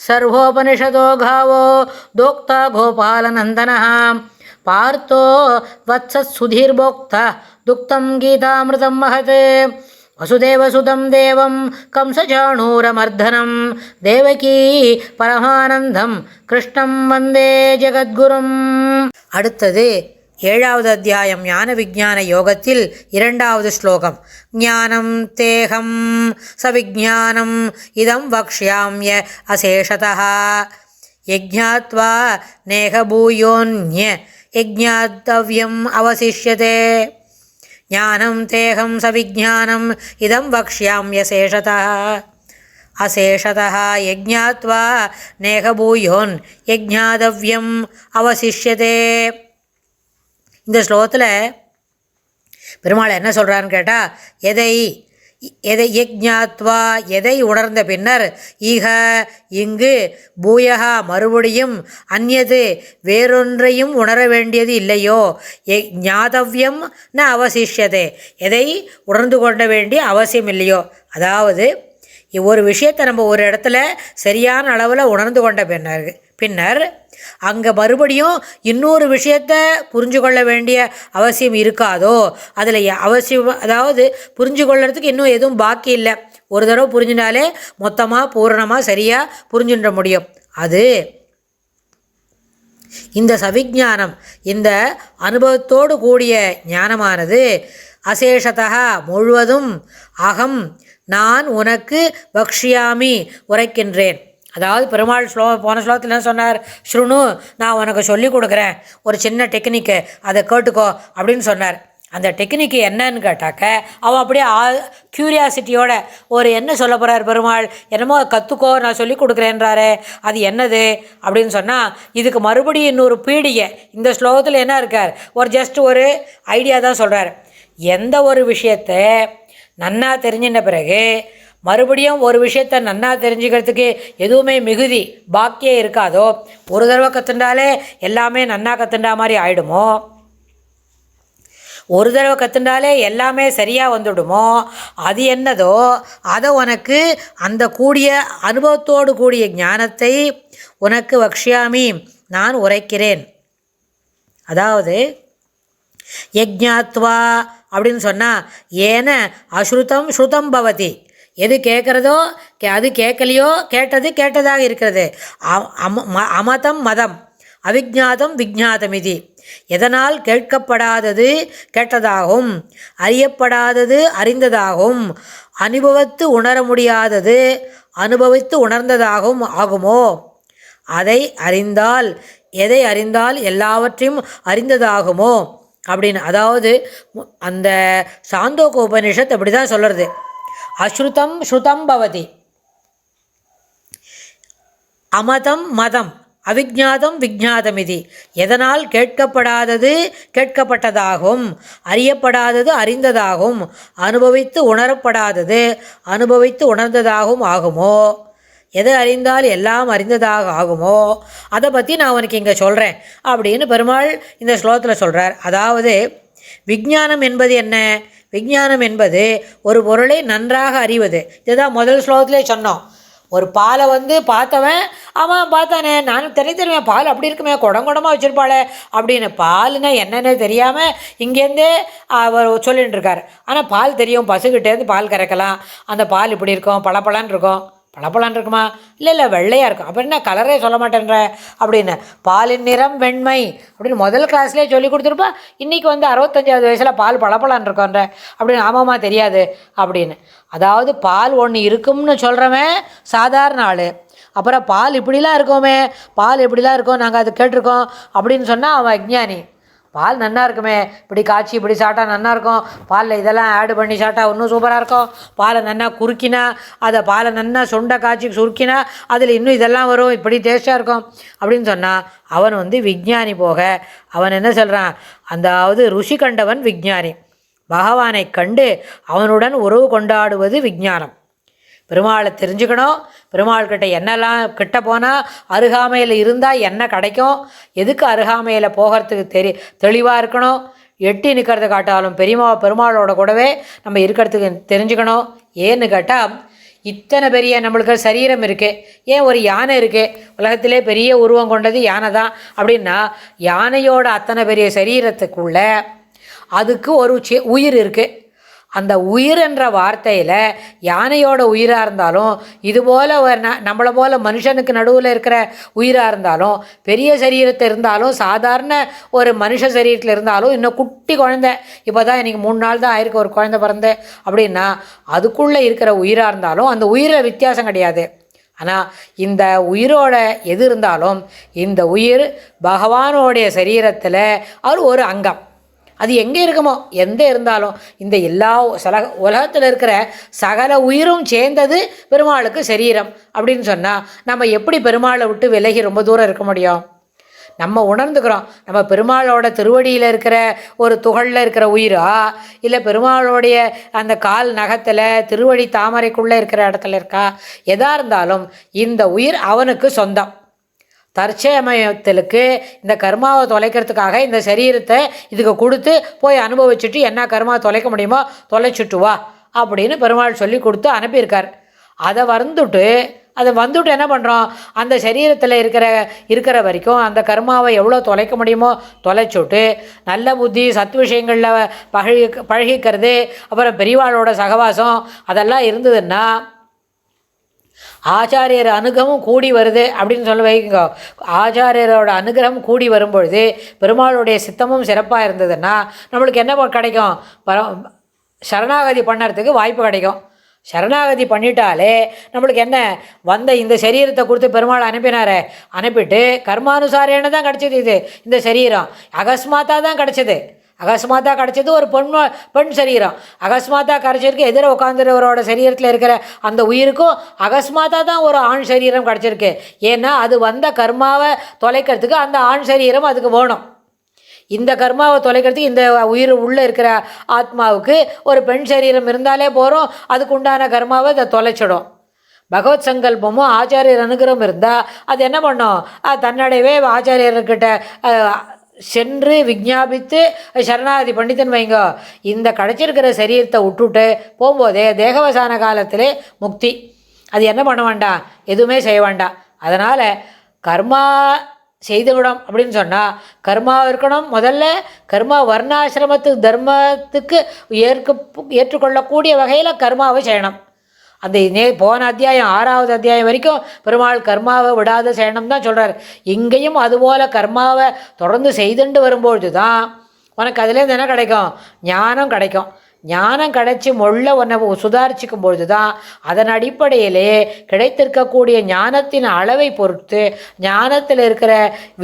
ಸರ್ವೋಪನಿಷದೋ ಘಾವೋ ದೋಕ್ತ ಗೋಪಾಲನಂದನ ಪಾರ್ಥೋ ವತ್ಸತ್ ಸುಧೀರ್ಭೋಕ್ತ ದುಕ್ತಂ ಗೀತಾಮೃತಂ ಮಹತೆ ವಸುದೇವಸುತಂ ದೇವಂ ಕಂಸಚಾಣೂರಮರ್ಧನಂ தேவகீ பரமானந்தம் கிருஷ்ணம் வந்தே ஜெகத்குரும் அடுத்தது ஏழாவது அத்தியாயம் ஞான விஜான யோகத்தில் இரண்டாவது ஸ்லோகம். ஞானம் தேகம் சவிஜானம் இதம் வக்ஷாமிய அசேஷதா யஜாத்வா நேகபூயோன்ய யஜ்ஞாத்தவ்யம் அவசிஷ்யதே. ஞானம் தேகம் சவிஜானம் இதம் வக்ஷாமிய சேஷதா அசேஷதா யஜாத்வா நேகபூயோன் யஜ்ஞாதவ்யம் அவசிஷ்யதே இந்த ஸ்லோகத்தில் பெருமாள் என்ன சொல்கிறான்னு கேட்டால் எதை எதை யஜ்ஞாத்வா எதை உணர்ந்த பின்னர் ஈக இங்கு பூயகா மறுபடியும் அந்நது வேறொன்றையும் உணர வேண்டியது இல்லையோ? ஞாதவ்யம் ந அவசிஷதே எதை உணர்ந்து கொள்ள வேண்டிய அவசியம் இல்லையோ? அதாவது ஒரு விஷயத்தை நம்ம ஒரு இடத்துல சரியான அளவில் உணர்ந்து கொண்ட பின்னர் பின்னர் அங்கே மறுபடியும் இன்னொரு விஷயத்தை புரிஞ்சு கொள்ள வேண்டிய அவசியம் இருக்காதோ? அதில் அவசியம் அதாவது புரிஞ்சு கொள்றதுக்கு இன்னும் எதுவும் பாக்கி இல்லை. ஒரு தடவை புரிஞ்சினாலே மொத்தமாக பூரணமாக சரியாக புரிஞ்சுட முடியும். அது இந்த சவிஜானம் இந்த அனுபவத்தோடு கூடிய ஞானமானது அசேஷதா முழுவதும் அகம் நான் உனக்கு பக்ஷியாமி உரைக்கின்றேன். அதாவது பெருமாள் ஸ்லோ போன ஸ்லோகத்தில் என்ன சொன்னார்? ஸ்ருணு நான் உனக்கு சொல்லி கொடுக்குறேன். ஒரு சின்ன டெக்னிக்கு அதை கேட்டுக்கோ அப்படின்னு சொன்னார். அந்த டெக்னிக்கு என்னன்னு கேட்டாக்க அவன் அப்படியே ஆ க்யூரியாசிட்டியோட ஒரு என்ன சொல்ல போகிறார் பெருமாள்? என்னமோ கற்றுக்கோ நான் சொல்லி கொடுக்குறேன்றாரே. அது என்னது? அப்படின்னு சொன்னால் இதுக்கு மறுபடியும் இன்னொரு பீடிகை. இந்த ஸ்லோகத்தில் என்ன இருக்கார்? ஒரு ஜஸ்ட் ஒரு ஐடியா தான் சொல்கிறார் எந்த ஒரு விஷயத்தை நன்னா தெரிஞ்சின பிறகு மறுபடியும் ஒரு விஷயத்த நன்னா தெரிஞ்சுக்கிறதுக்கு எதுவுமே மிகுதி பாக்கியே இருக்காதோ? ஒரு தடவை கற்றுண்டாலே எல்லாமே நன்னா கற்றுண்டா மாதிரி ஆயிடுமோ? ஒரு தடவை கற்றுண்டாலே எல்லாமே சரியாக வந்துவிடுமோ அது என்னதோ? அதை உனக்கு அந்த கூடிய அனுபவத்தோடு கூடிய ஞானத்தை உனக்கு வக்ஷியாமி நான் உரைக்கிறேன். அதாவது யஜ்ஞாத்வா அப்படின்னு சொன்னால் ஏன அஸ்ருதம் ஸ்ருதம் பவதி. எது கேட்குறதோ கே அது கேட்கலையோ கேட்டது கேட்டதாக இருக்கிறது. அமதம் மதம் அவிஜாதம் விஜாதம் இது எதனால் கேட்கப்படாதது கேட்டதாகும் அறியப்படாதது அறிந்ததாகும் அனுபவத்து உணர முடியாதது அனுபவித்து உணர்ந்ததாகவும் ஆகுமோ? அதை அறிந்தால் எதை அறிந்தால் எல்லாவற்றையும் அறிந்ததாகுமோ? அப்படின்னு அதாவது அந்த சாந்தோக உபனிஷத் அப்படி தான் சொல்கிறது அஸ்ருதம் ஸ்ருதம் பவதி அமதம் மதம் அவிஜாதம் விஜாதம் இது எதனால் கேட்கப்படாதது கேட்கப்பட்டதாகும் அறியப்படாதது அறிந்ததாகும் அனுபவித்து உணரப்படாதது அனுபவித்து உணர்ந்ததாகவும் ஆகுமோ? எதை அறிந்தால் எல்லாம் அறிந்ததாக ஆகுமோ? அதை பற்றி நான் உனக்கு இங்கே சொல்கிறேன் அப்படின்னு பெருமாள் இந்த ஸ்லோகத்தில் சொல்கிறார் அதாவது விஜானம் என்பது என்ன? விஜானம் என்பது ஒரு பொருளை நன்றாக அறிவது. இதுதான் முதல் ஸ்லோகத்திலே சொன்னோம். ஒரு பாலை வந்து பார்த்தவன் அவன் பார்த்தானே நானும் தெரிய தெரியுமே பால் அப்படி இருக்குமே குடம் குடமாக வச்சுருப்பாளே அப்படின்னு. பால்னா என்னென்ன தெரியாமல் இங்கேருந்தே அவர் சொல்லிட்டு இருக்கார் ஆனால் பால் தெரியும் பசுக்கிட்டேருந்து பால் கறக்கலாம். அந்த பால் இப்படி இருக்கும் பளபளன்னு இருக்கும். பளபளன்னு இருக்குமா இல்லை இல்லை வெள்ளையாக இருக்கும். அப்போ என்ன கலரே சொல்ல மாட்டேன்ற? அப்படின்னு. பாலின் நிறம் வெண்மை அப்படின்னு முதல் கிளாஸ்லேயே சொல்லி கொடுத்துருப்பா. இன்றைக்கி வந்து அறுபத்தஞ்சாவது வயசில் பால் பளபளன்னு இருக்கோன்ற அப்படின்னு ஆமாம்மா தெரியாது அப்படின்னு. அதாவது பால் ஒன்று இருக்கும்னு சொல்கிறவன் சாதாரண ஆள். அப்புறம் பால் இப்படிலாம் இருக்கோமே பால் இப்படிலாம் இருக்கோம் நாங்கள் அது கேட்டிருக்கோம் அப்படின்னு சொன்னால் அவன் அஜ்ஞானி. பால் நல்லா இருக்குமே. இப்படி காய்ச்சி இப்படி சாப்பிட்டா நல்லா இருக்கும். பாலில் இதெல்லாம் ஆட் பண்ணி சாப்பிட்டா இன்னும் சூப்பராக இருக்கும். பாலை நன்னா குறுக்கினா அதை பாலை நல்லா சுண்டை காய்ச்சி சுருக்கினா அதில் இன்னும் இதெல்லாம் வரும். இப்படி டேஸ்ட்டாக இருக்கும். அப்படின்னு சொன்னால் அவன் வந்து விஞ்ஞானி போக அவன் என்ன சொல்கிறான் அதாவது ருஷி கண்டவன் விஞ்ஞானி. பகவானை கண்டு அவனுடன் உறவு கொண்டாடுவது விஞ்ஞானம். பெருமாளை தெரிஞ்சுக்கணும். பெருமாள்கிட்ட என்னெல்லாம் கிட்ட போனால் அருகாமையில் இருந்தால் என்ன கிடைக்கும்? எதுக்கு அருகாமையில் போகிறதுக்கு தெரி தெளிவாக இருக்கணும்? எட்டி நிற்கிறத காட்டாலும் பெரியமா பெருமாளோட கூடவே நம்ம இருக்கிறதுக்கு தெரிஞ்சுக்கணும். ஏன்னு கேட்டால் இத்தனை பெரிய நம்மளுக்கு சரீரம் இருக்குது ஏன் ஒரு யானை இருக்குது உலகத்திலே பெரிய உருவம் கொண்டது யானை தான். அப்படின்னா யானையோட அத்தனை பெரிய சரீரத்துக்குள்ள அதுக்கு ஒரு உயிர் இருக்குது அந்த உயிர் என்ற வார்த்தையில் யானையோட உயிராக இருந்தாலும் இது போல் நம்மளை போல் மனுஷனுக்கு நடுவில் இருக்கிற உயிராக இருந்தாலும் பெரிய சரீரத்தை இருந்தாலும் சாதாரண ஒரு மனுஷ சரீரத்தில் இருந்தாலும் இன்னும் குட்டி குழந்தை இப்போ தான் எனக்கு மூணு நாள் தான் ஆயிருக்கு ஒரு குழந்தை பிறந்து அப்படின்னா அதுக்குள்ளே இருக்கிற உயிராக இருந்தாலும் அந்த உயிரில் வித்தியாசம் கிடையாது. ஆனால் இந்த உயிரோட எது இருந்தாலும் இந்த உயிர் பகவானோடைய சரீரத்தில் அவர் ஒரு அங்கம். அது எங்கே இருக்குமோ எந்த இருந்தாலும் இந்த எல்லா சல உலகத்தில் இருக்கிற சகல உயிரும் சேர்ந்தது பெருமாளுக்கு சரீரம் அப்படின்னு சொன்னால் நம்ம எப்படி பெருமாளை விட்டு விலகி ரொம்ப தூரம் இருக்க முடியும்? நம்ம உணர்ந்துக்கிறோம் நம்ம பெருமாளோட திருவடியில் இருக்கிற ஒரு துகளில் இருக்கிற உயிரா இல்லை பெருமாளோடைய அந்த கால் நகத்தில் திருவடி தாமரைக்குள்ளே இருக்கிற இடத்துல இருக்கா? எதாக இருந்தாலும் இந்த உயிர் அவனுக்கு சொந்தம். தற்சமயத்திலுக்கு இந்த கர்மாவை தொலைக்கிறதுக்காக இந்த சரீரத்தை இதுக்கு கொடுத்து போய் அனுபவிச்சுட்டு என்ன கர்மா தொலைக்க முடியுமோ தொலைச்சுட்டு வா அப்படின்னு பெருமாள் சொல்லி கொடுத்து அனுப்பியிருக்கார். அதை வந்துட்டு அதை வந்துட்டு என்ன பண்ணுறோம் அந்த சரீரத்தில் இருக்கிற இருக்கிற வரைக்கும் அந்த கர்மாவை எவ்வளோ தொலைக்க முடியுமோ தொலைச்சுட்டு நல்ல புத்தி சத் விஷயங்களில் பழகி பழகிக்கிறது அப்புறம் பெரியவாளோட சகவாசம் அதெல்லாம் இருந்ததுன்னா ஆச்சாரியர் அனுகமும் கூடி வருது அப்படின்னு சொல்ல வைங்க. ஆச்சாரியரோட அனுகிரகம் கூடி வரும்பொழுது பெருமாளுடைய சித்தமும் சிறப்பாக இருந்ததுன்னா நம்மளுக்கு என்ன கிடைக்கும்? பர சரணாகதி பண்ணுறதுக்கு வாய்ப்பு கிடைக்கும். சரணாகதி பண்ணிட்டாலே நம்மளுக்கு என்ன? வந்த இந்த சரீரத்தை கொடுத்து பெருமாள் அனுப்பினாரே. அனுப்பிட்டு கர்மானுசாரேன்னு தான் கிடச்சிது இது. இந்த சரீரம். அகஸ்மாத்தாக தான் கிடச்சிது. அகஸ்மாத்தாக கிடச்சது ஒரு பெண் பெண் சரீரம். அகஸ்மாத்தாக கிடச்சிருக்கு எதிர உட்காந்துருவரோட சரீரத்தில் இருக்கிற அந்த உயிருக்கும் அகஸ்மாத்தாக தான் ஒரு ஆண் சரீரம் கிடச்சிருக்கு. ஏன்னா அது வந்த கர்மாவை தொலைக்கிறதுக்கு அந்த ஆண் சரீரம் அதுக்கு வேணும். இந்த கர்மாவை தொலைக்கிறதுக்கு இந்த உயிர் உள்ளே இருக்கிற ஆத்மாவுக்கு ஒரு பெண் சரீரம் இருந்தாலே போகிறோம் அதுக்கு உண்டான கர்மாவை அதை தொலைச்சிடும். பகவத் சங்கல்பமும் ஆச்சாரியர் அனுகிரகம் இருந்தால் அது என்ன பண்ணும்? தன்னடையவே தன்னடைவே ஆச்சாரியர்கிட்ட சென்று விஞ்ஞாபித்து சரணாகதி பண்டிதன் வைங்க. இந்த கிடச்சிருக்கிற சரீரத்தை விட்டுட்டு போகும்போதே தேகவசான காலத்திலே முக்தி. அது என்ன பண்ண வேண்டாம் எதுவுமே செய்ய வேண்டாம் அதனால் கர்மா செய்துவிடும் அப்படின்னு சொன்னால் கர்மா இருக்கணும் முதல்ல. கர்மா வர்ணாசிரமத்துக்கு தர்மத்துக்கு ஏற்க ஏற்றுக்கொள்ளக்கூடிய வகையில் கர்மாவை செய்யணும். அந்த நே போன அத்தியாயம் ஆறாவது அத்தியாயம் வரைக்கும் பெருமாள் கர்மாவை விடாத செய்யணும் தான் சொல்கிறார் இங்கேயும் அதுபோல் கர்மாவை தொடர்ந்து செய்துண்டு வரும்பொழுது தான் உனக்கு அதுலேருந்து என்ன கிடைக்கும்? ஞானம் கிடைக்கும். ஞானம் கிடைச்சி மொள்ள உன்னை சுதாரிச்சிக்கும் பொழுது தான் அதன் அடிப்படையிலே கிடைத்திருக்கக்கூடிய ஞானத்தின் அளவை பொறுத்து ஞானத்தில் இருக்கிற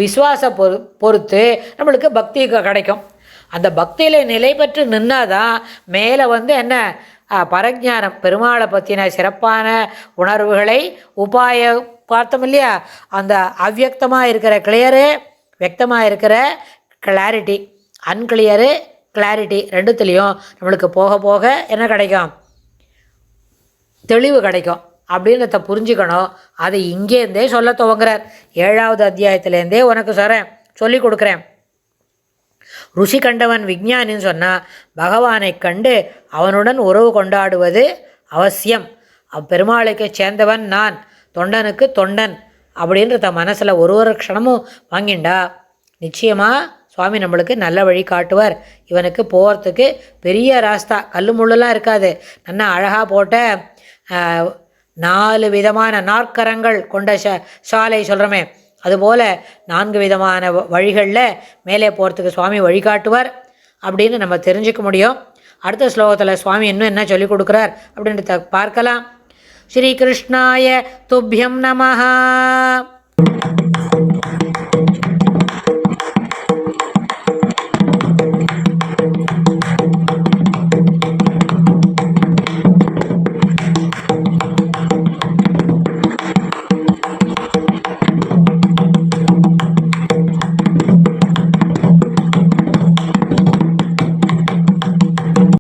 விசுவாச பொறு பொறுத்து நம்மளுக்கு பக்தி கிடைக்கும். அந்த பக்தியில் நிலை பெற்று நின்னாதான் மேலே வந்து என்ன? பரஜானம் பெருமாளை பற்றின சிறப்பான உணர்வுகளை உபாய பார்த்தோம் இல்லையா? அந்த அவ்வக்தமாக இருக்கிற கிளியரு வியக்தமாக இருக்கிற கிளாரிட்டி அன்கிளியரு கிளாரிட்டி ரெண்டுத்துலேயும் நம்மளுக்கு போக போக என்ன கிடைக்கும்? தெளிவு கிடைக்கும். அப்படின்றத புரிஞ்சுக்கணும். அதை இங்கேருந்தே சொல்ல துவங்குறார். ஏழாவது அத்தியாயத்துலேருந்தே உனக்கு சொல்கிறேன் சொல்லி கொடுக்குறேன். ருஷி கண்டவன் விஞ்ஞானின்னு சொன்னால் பகவானை கண்டு அவனுடன் உறவு கொண்டாடுவது அவசியம் அப்பெருமாளுக்கு சேர்ந்தவன் நான் தொண்டனுக்கு தொண்டன் அப்படின்ற தன் மனசில் ஒரு ஒரு க்ஷணமும் வாங்கிண்டா நிச்சயமாக சுவாமி நம்மளுக்கு நல்ல வழி காட்டுவார் இவனுக்கு போகிறதுக்கு பெரிய ராஸ்தா கல் முள்ளுலாம் இருக்காது நல்லா அழகாக போட்ட நாலு விதமான நாற்கரங்கள் கொண்ட ச சாலை சொல்கிறோமே அதுபோல் நான்கு விதமான வ- வழிகளில் மேலே போகிறதுக்கு சுவாமி வழிகாட்டுவார் அப்படின்னு நம்ம தெரிஞ்சுக்க முடியும். அடுத்த ஸ்லோகத்தில் சுவாமி இன்னும் என்ன சொல்லிக் கொடுக்குறார் அப்படின்றத பார்க்கலாம். ஸ்ரீகிருஷ்ணாய துப்பியம் நமஹா.